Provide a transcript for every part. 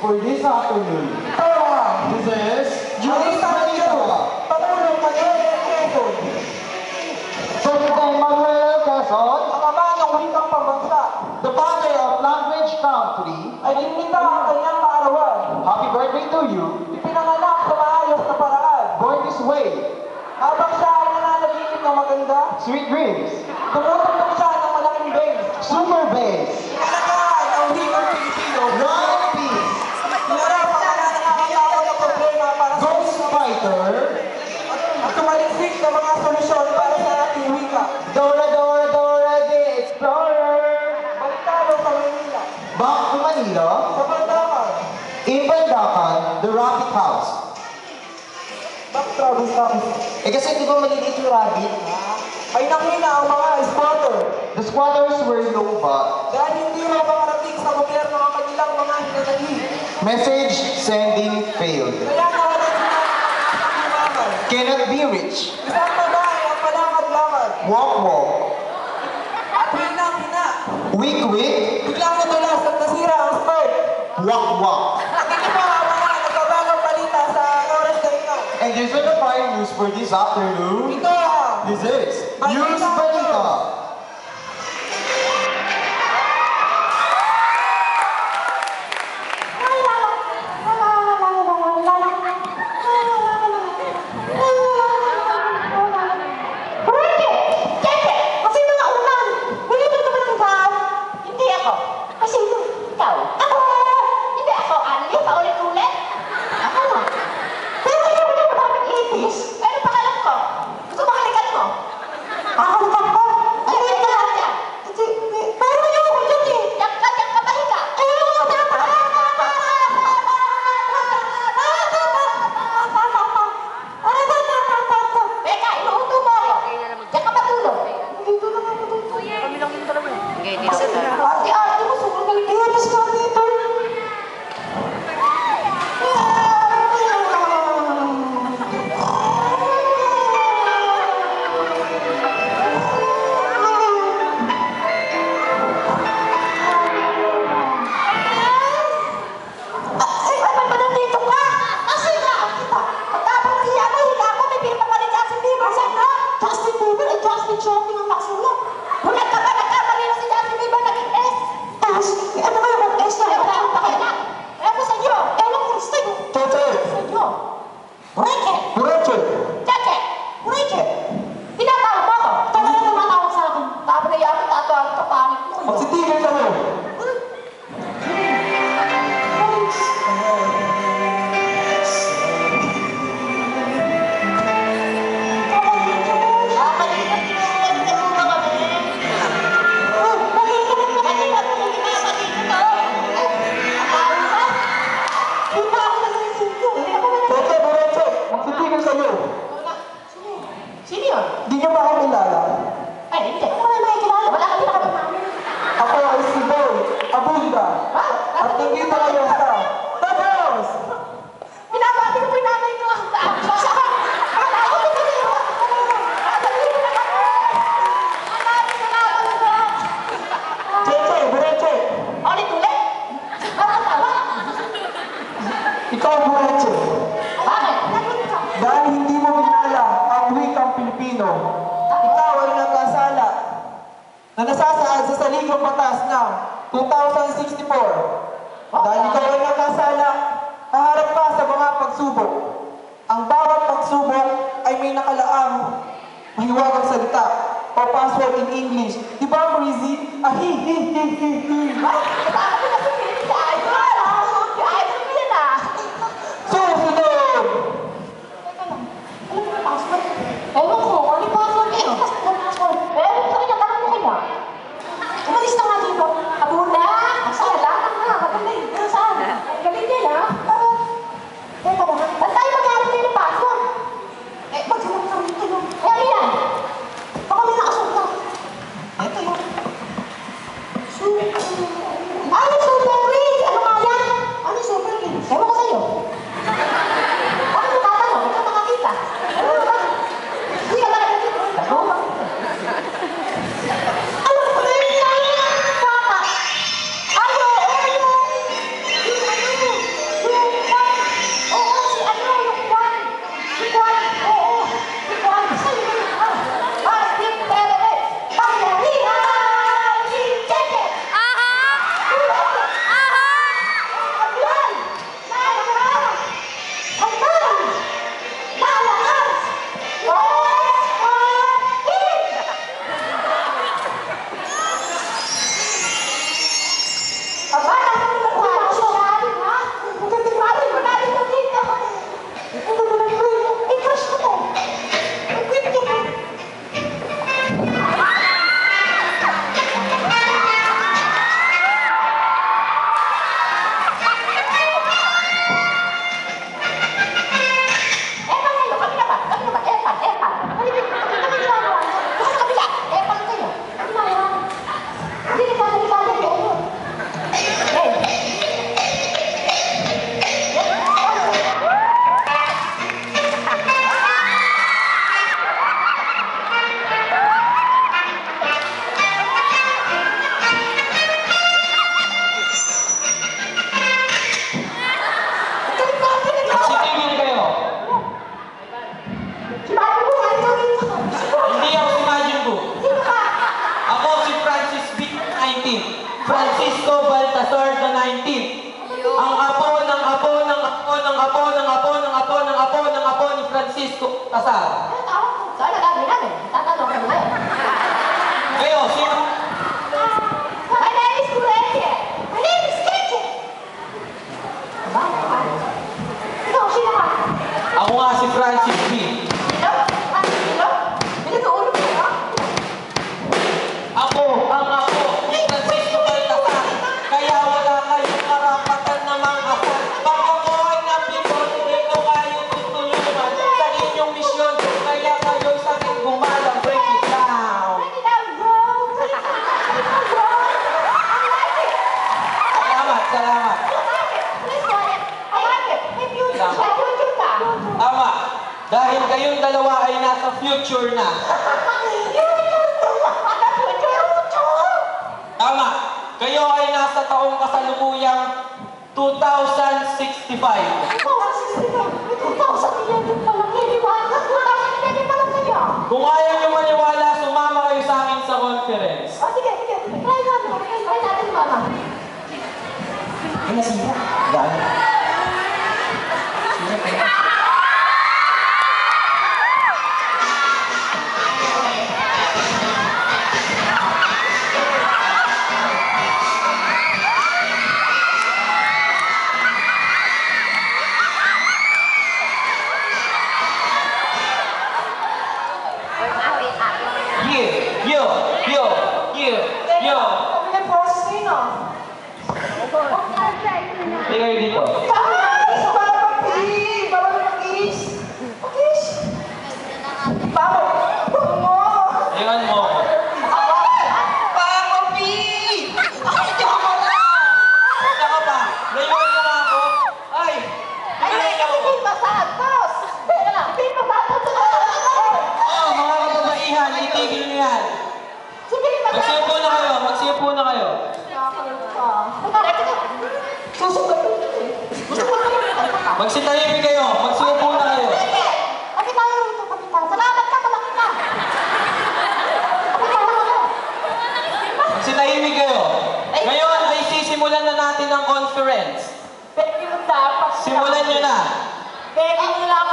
for this afternoon. Ang This is Julius balita nito. Manila. Pangulong Manuel Quezon, President Manuel Quezon, ang ama ng wikang pambansa, the father of language country. ay inimita ang kanyang kaarawan. Happy birthday to you. Ipinanganak sa maayos na paraan. Born this way. Habang siya ay nananaginip ng maganda, Sweet dreams. tumututok siya ng malaking base. Super bass. Inalagaan tumaliksik ng mga solusyon para sa ating wika. Dora Dora Dora the Explorer. Balitado sa Maynila. Back to Manila. Sa Bandakan. In Bandacan, the Rabbit House. Bakit Travis Thomas? Eh kasi di ba maliliit yung rabbit? Ay nakina ang mga squatter The squatters were Nova. dahil hindi raw makarating sa gobyerno ang kanilang mga hinanali. Message sending failed. Kaya nawalan sila ng pagkakakilangan. Cannot be rich. Isang babae ang malakad-lakad Walk walk. at hinang-hina. Weak weak. Biglang nadulas at nasira ang skirt. Walk walk. Ito pa ang mga nagbabagang balita sa oras na ito. And are the fire news for this afternoon. Ito ang This is News Balita. At nandito kayo sa The Bros! Pinabati ko po yung nanay ko. Siya ka. Akala ko dito na yun. Sasabihin ko na kami. Hanapin ko na ako nito. Cheche, diretso. Ulit-ulit. Parang tawa. Ikaw, Bureche. Bakit? Nandun ka. Dahil hindi mo kilala ang wikang Pilipino, ikaw ay nagkasala na nasasaad sa saligang batas ng 2064. Dahil ikaw ay nagkasala, haharap ka sa mga pagsubok. Ang bawat pagsubok nakalaang mahiwagang salita o password in English. Di ba, Breezy? Ah, hi, hi, hi, hi, hi. Ah. Susunod! Teka lang. Alam mo yung password? Ewan ko. Francisco Passaro. Vem, Orsino. Vai daí, escurete. Vai daí, esquete. Vai, vai. Não, chega lá. Arrumar-se, Fran. future na. Tama. Kayo ay nasa taong kasalukuyang 2065. 2065? Kung ayaw nyo maniwala, sumama kayo sa akin sa conference. O, oh, sige, sige. Try natin. Try natin, mama. Ay, nasira. Dahil. Sige po na kayo. Susunod po. Gusto ko naman Magsitahimik kayo. Magsupo na kayo. Bakit tayo rito, Kapitan? Salamat ka, malaki ka. Magsitahimik kayo. Ngayon sisimulan na natin ang conference. Pero dapat. Simulan nyo na. Pero nila ako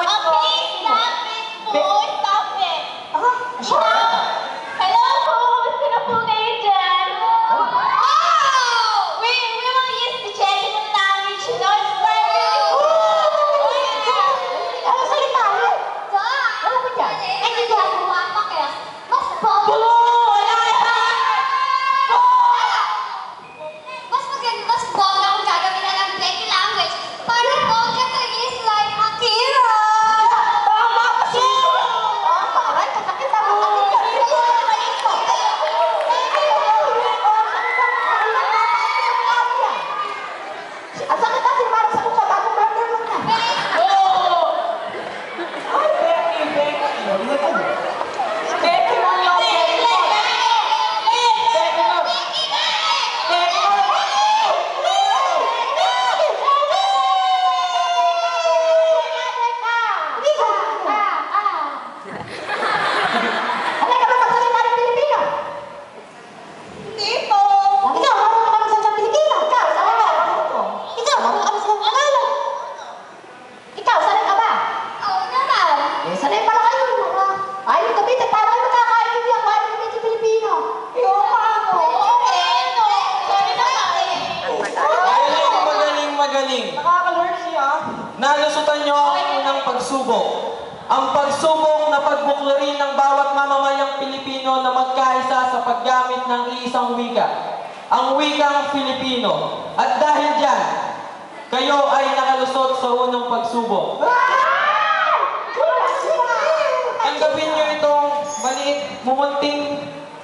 layunin ng bawat mamamayang Pilipino na magkaisa sa paggamit ng isang wika, ang wikang Filipino. At dahil dyan, kayo ay nakalusot sa unang pagsubok. Tanggapin nyo itong maliit, mumunting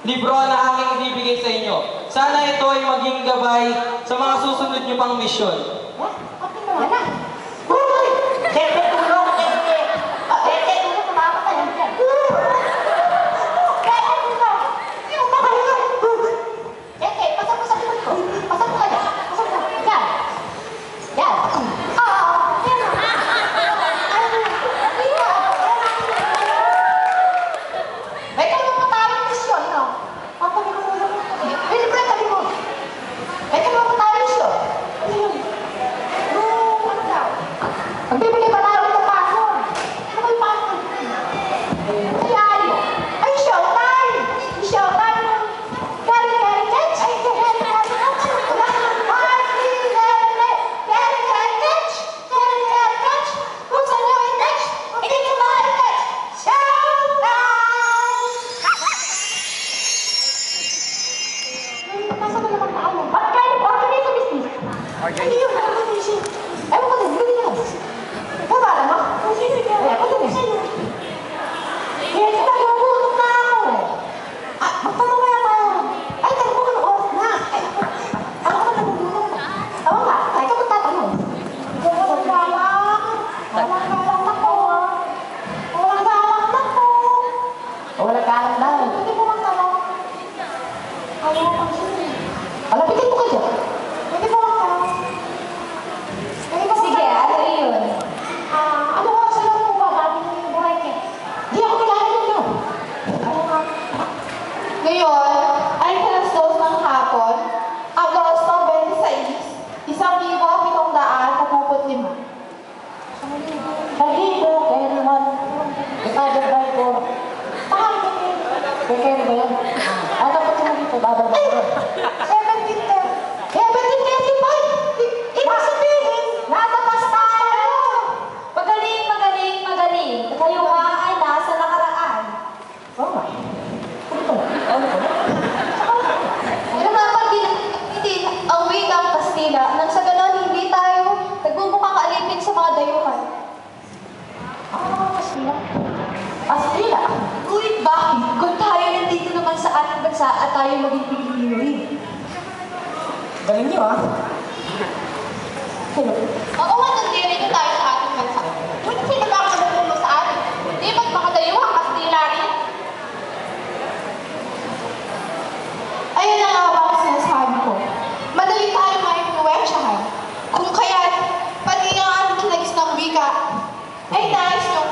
libro na aking ibibigay sa inyo. Sana ito ay maging gabay sa mga susunod nyo pang misyon. Dapat mo dito, bababa ko. 17 1735! Ibig sabihin, natapas tayo! Magaling, magaling, magaling. Kayo nga ay nakaraan. Oo nga. Ano? Ano ba? Ano din hindi ang wikang Kastila nang sa ganon hindi tayo nagmumukhang alipin sa mga dayuhan. Ah, Kastila. Kastila? Ngunit bakit bansa at tayo maging Pilipino rin? Galing niyo ah. Hello. Oo nga, nandito tayo sa ating bansa. Ngunit sino ba ang namumuno sa atin? Di ba't mga dayuhan Kastila rin? Ayun na nga ba ang sinasabi ko. Madali tayo ma-influensyahan. Kung kaya, pati ang ating kinagis ng wika, ay nais nyo,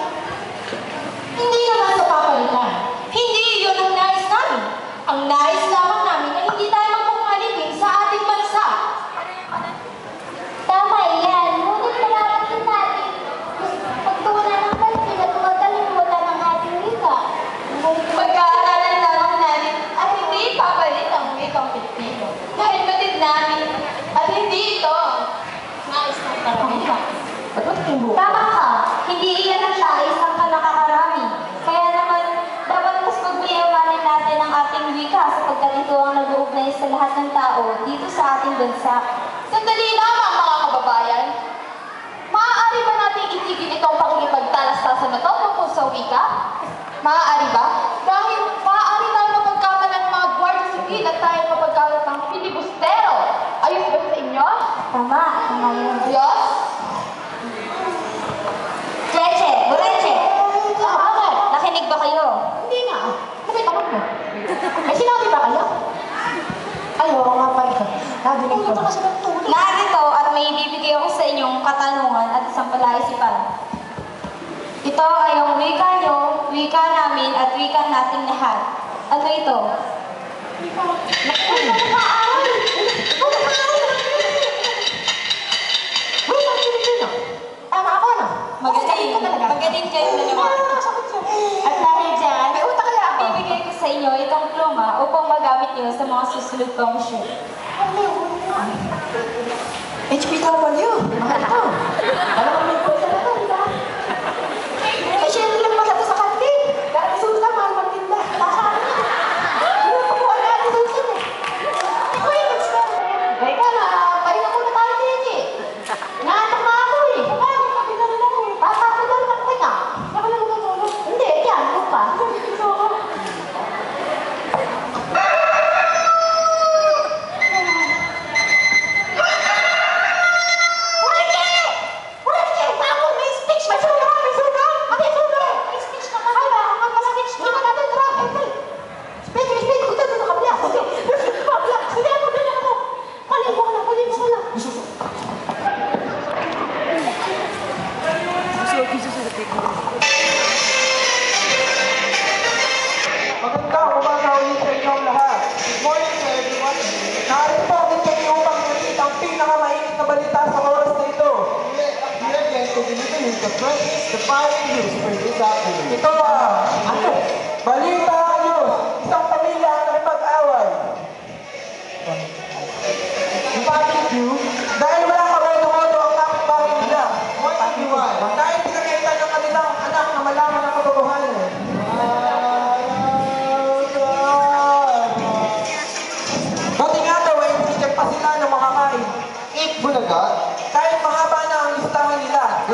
hindi naman sa papalitan. Hindi yun ang nais namin. Ang nais lamang namin ay hindi tayo magpumalipin sa ating bansa. Tama yan. Ngunit kailangan natin pagtuunan ng pansin at huwag kalimutan ang ating wika. Pag-aaralan lamang natin at hindi papalit ang wikang Pilipino. Dahil batid namin at hindi ito nais ng karamihan. Ba't ba't yung buhok? Tama ka, hindi iyan ang nais ng kanakakarami. Kaya naman, dapat mas pagbiyamanin natin ang ating wika sapagkat ito ang nag-uugnay sa lahat ng tao dito sa ating bansa. Sandali lamang mga kababayan. Maaari ba natin itigil itong pakikipagtalastasan na to tungkol sa wika? Maaari ba? Dahil maaari tayo mapagkamalan ng mga gwardiya sibil at tayo mapagkalat ng filibustero. Ayos ba sa inyo? Tama, tama yun. Ayos? Leche, Bureche, Ah, bakit? nakinig ba kayo? Hindi nga. Bakit tanong mo? May sinabi ba kayo? Ay, oo nga pala. Nadinig ko. Narito at may ibibigay ako sa inyong katanungan at isang palaisipan. Ito ay ang wika nyo, wika namin at wika nating lahat. Ano ito? Pilipino. Tama ako, no? Magaling, magaling kayo dalawa. Siya. At dahil dyan, may utak kaya ako. Ibibigay ko sa inyo itong pluma upang magamit niyo sa mga susunod pang shoot. HPW. Mahal to. Dalawang may the first inspiring news for this afternoon. Ito ang Balita News. Isang pamilya ang nakipag-away. Inviting you, Dahil walang kaboto-boto ang kapitbahay nila. do you? Dahil pinakita ng kanilang anak na malaman ang katotohanan.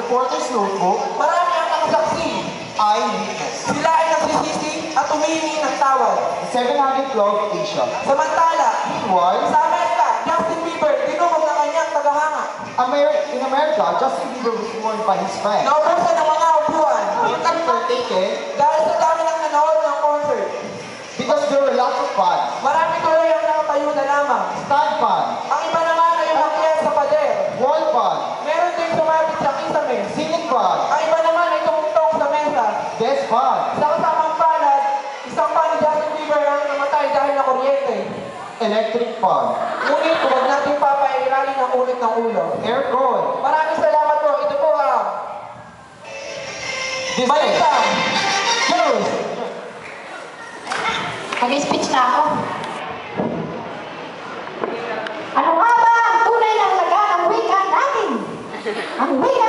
Reporter's notebook, Marami ang nakasaksi. eyewitness. Sila ay nagsisisi at humihingi ng tawad. The 700 Club Asia. Samantala, Meanwhile, sa Amerika, Justin Bieber dinumog ng kanyang tagahanga. Amer- in America, Justin Bieber was warned by his fans. Naubusan ng mga upuan Pictures were taken dahil sa dami ng nanood ng concert. because there were lots of fans. Marami tuloy ang nakatayo na lamang. Stand fans, Ang iba naman ay umakyat sa pader. wall fans, Meron din sumabit sa kisame. ceiling fans, Ang iba naman ay tumutong sa mesa. desk fans, Sa kasamang palad, isang fan ni Justin Bieber namatay dahil na kuryente. electric fan, Ngunit huwag natin papairali ng ulit ng ulo. aircon, Maraming salamat po. Ito po ang Balita. News. Mag-speech na ako. Ano nga ba ang tunay na halaga ng wika natin? Ang wika